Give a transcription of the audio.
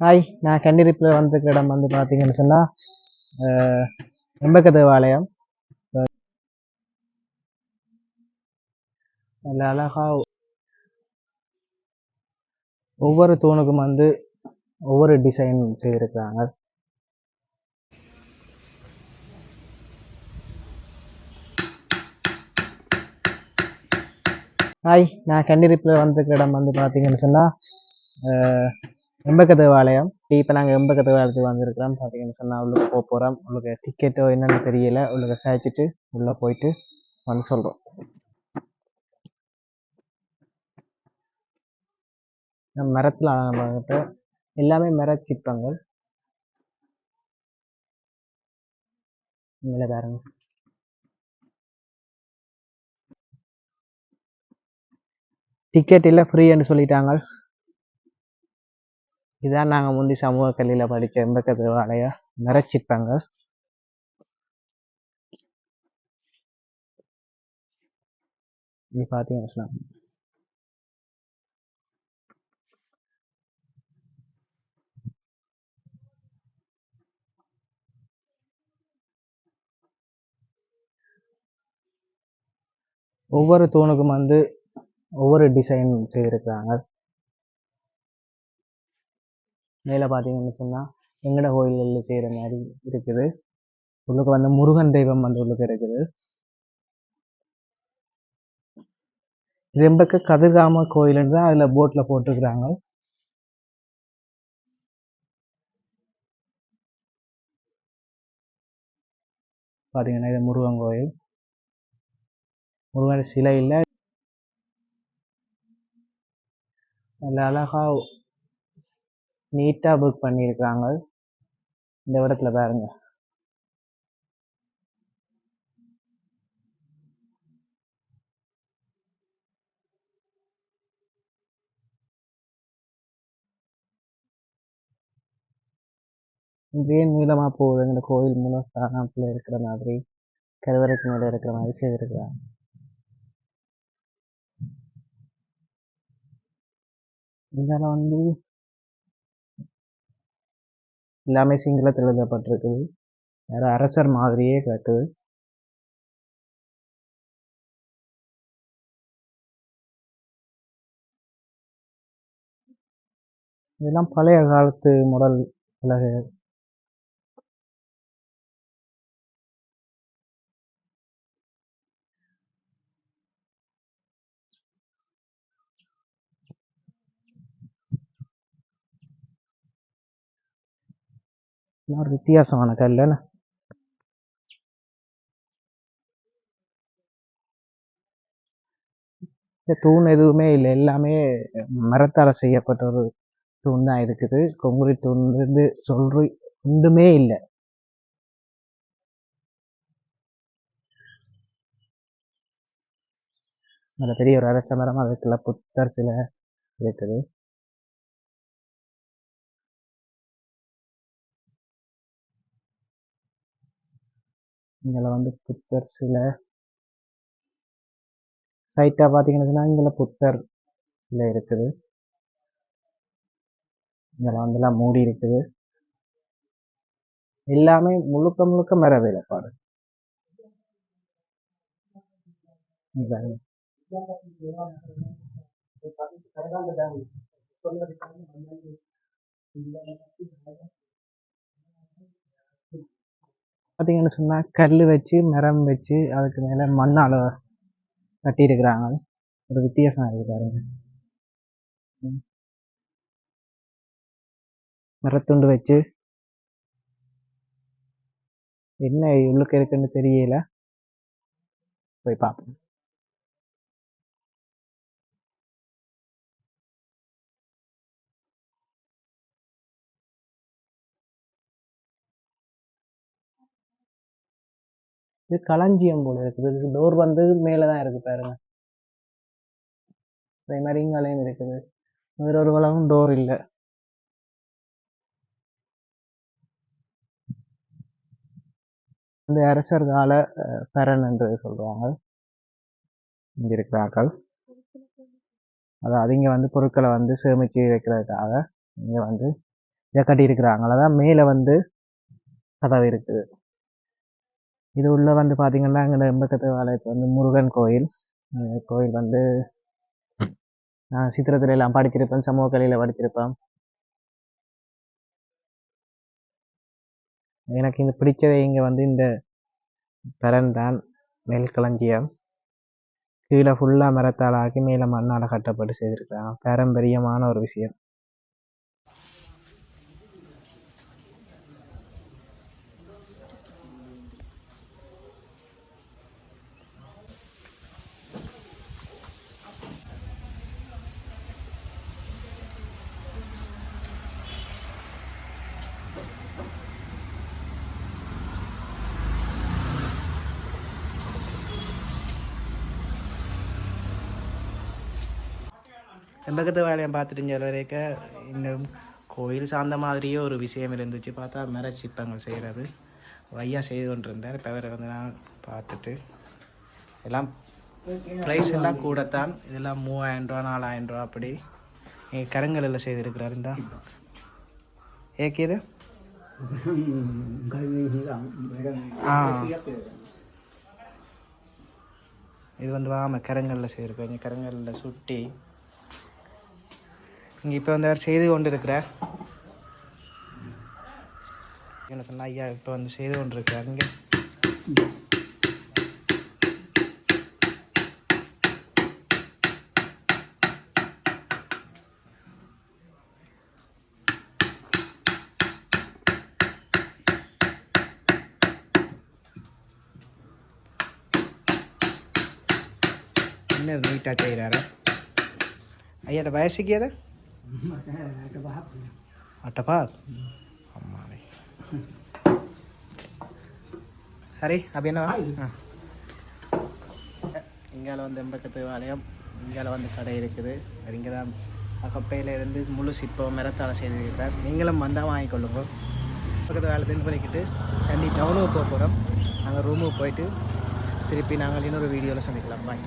Hi நான் கன்னிரிப்பில் வந்திருக்க இடம் வந்து பார்த்தீங்கன்னு சொன்னால் எம்பக்க தேவாலயம் நல்ல அழகா ஒவ்வொரு தூணுக்கும் வந்து ஒவ்வொரு டிசைன் செய்திருக்கிறாங்க. ஹாய் நான் கன்னிரிப்பில் வந்திருக்க இடம் வந்து பார்த்தீங்கன்னு சொன்னால் எம்பக்க தேவாலயம் இப்போ நாங்கள் எம்பக்க தேவாலயத்துக்கு வந்திருக்கிறோம். பார்த்தீங்கன்னு சொன்னால் உள்ளுக்கு போக போகிறோம் உங்களுக்கு டிக்கெட்டோ என்னென்னு தெரியல. உள்ளுக்கு சாய்ச்சிட்டு உள்ளே போயிட்டு வந்து சொல்கிறோம் மரத்தில் பார்த்துட்டு எல்லாமே மர சிற்பங்கள். மேலே பாருங்க. டிக்கெட் இல்லை ஃப்ரீன்னு சொல்லிட்டாங்க. இதான் நாங்கள் முந்தி சமூக கல்வியில் படித்த எம்பக்க தேவாலயம் மரச்சிற்பங்கள் இது பார்த்தீங்கன்னா ஒவ்வொரு தூணுக்கும் வந்து ஒவ்வொரு டிசைன் செய்திருக்கிறாங்க. மேல பார்த்தீங்கன்னு சொன்னால் வெங்கட கோயில்களில் செய்கிற மாதிரி இருக்குது. உள்ளுக்கு வந்து முருகன் தெய்வம் வந்து உள்ளுக்கு இருக்குது. ரெம்பக்க கதிர்காம கோயில்னு தான் அதில் போட்டில் போட்டிருக்கிறாங்க. பார்த்தீங்கன்னா இது முருகன் கோயில். முருகன் சிலை இல்லை. நல்ல அழகா நீட்டாக புக் பண்ணியிருக்கிறாங்க இந்த இடத்துல பாருங்க. இப்படியே நீளமாக போகுது. இந்த கோயில் மூலஸ்தானத்தில் இருக்கிற மாதிரி கருவறைக்கு மேலே இருக்கிற மாதிரி செய்திருக்கிறாங்க. இதில் வந்து எல்லாமே சிங்களத்தில் எழுதப்பட்டிருக்குது வேறு அரசர் மாதிரியே காட்டுது இதெல்லாம் பழைய காலத்து மாடல் உலக இதெல்லாம் ஒரு வித்தியாசமான கல் என்ன இந்த தூண் எதுவுமே இல்லை. எல்லாமே மரத்தால் செய்யப்பட்ட ஒரு தூண் தான் இருக்குது. கொங்குரி தூண் இருந்து சொல்ற ஒன்றுமே இல்லை. நல்ல பெரிய ஒரு அரச மரம் அதுக்குள்ள புத்தர் சில இருக்குது. இதில் வந்து புத்தர் சிலை சைட்டாக பார்த்தீங்கன்னா இங்கே புத்தர் சிலை இருக்குது. இதில் வந்துலாம் மூடி இருக்குது. எல்லாமே முழுக்க முழுக்க மர வேலைப்பாடு. இங்க பாருங்க. பார்த்தீங்கன்னு சொன்னால் கல் வச்சு மரம் வச்சு அதுக்கு மேலே மண்ணால் கட்டியிருக்கிறாங்க. ஒரு வித்தியாசம் இருக்குது பாருங்க. மரத்துண்டு வச்சு. என்ன உள்ளுக்கு இருக்குன்னு தெரியல. போய் பார்ப்போம் இது களஞ்சியம் போல இருக்குது. இது டோர் வந்து மேலே தான் இருக்குது பாருங்க. அதே மாதிரி இங்காலையும் இருக்குது. வேற ஒரு வளவும் டோர் இல்லை. இந்த அரசர் கால பரன் என்று சொல்றாங்க இங்க இருக்கிறார்கள் அதாவது இங்க வந்து பொருட்களை வந்து சேமிச்சு வைக்கிறதுக்காக இங்க வந்து இதை கட்டியிருக்கிறாங்க. அதான் மேலே வந்து கதவு இருக்குது. இது உள்ள வந்து பார்த்தீங்கன்னா எங்கள் எம்பக்கத்து வாளையத்து வந்து முருகன் கோயில். கோயில் வந்து நான் சித்திரத்துல எல்லாம் படிச்சிருப்பேன் சமூக கலையில் படிச்சிருப்பேன். எனக்கு இந்த பிடிச்சது இங்கே வந்து இந்த பரந்தான் நெல் களஞ்சியம். கீழே ஃபுல்லாக மரத்தால் ஆக்கி மேலே மண்ணால் கட்டப்பட்டு செய்திருக்கிறாங்க பாரம்பரியமான ஒரு விஷயம். எம்பக்கத்து வேலையை பார்த்துட்டு சில வரைக்க இந்த கோயில் சார்ந்த மாதிரியே ஒரு விஷயம் இருந்துச்சு. பார்த்தா மர சிற்பங்கள் செய்கிறது ஐயா செய்து கொண்டிருந்தார். இப்போ அவரை வந்து நான் பார்த்துட்டு எல்லாம் ப்ரைஸ் எல்லாம் கூடத்தான். இதெல்லாம் மூவாயிரம் ரூபா நாலாயிரம் ரூபா அப்படி எங்கள் கருங்கல்லில் செய்திருக்கிறார். இந்த. ஏக்கியது ஆ. இது வந்து வாம கரங்கல்ல செய்திருக்கோம் இங்கே கரங்கல்ல சுட்டி இங்கே இப்போ வந்து அவர் செய்து கொண்டு இருக்கிறார் என்ன சொன்னால் ஐயா இப்போ வந்து செய்து கொண்டு இருக்கிறார் இங்கே. இன்னும் நீட்டாக செய்கிறாரா ஐயாட்ட வயசுக்கு எதை? அட்டப்பா அம்மாவே ஹரி அப்படி என்ன இங்கால வந்து எம்பக்கத்து ஆலயம் இங்கால வந்து கடை இருக்குது. இங்கே தான் அகப்பையில் இருந்து முழு சிற்பம் மிரத்தால் செய்திருக்கிறார். நீங்களும் வந்தால் வாங்கிக்கொள்ளுங்க பக்கத்து வேலை பண்ணிக்கிட்டு தண்ணி டவுனுக்கு போக போகிறோம் நாங்கள் ரூமுக்கு போயிட்டு திருப்பி நாங்கள் இன்னொரு வீடியோவில் சந்திக்கலாம். பாய்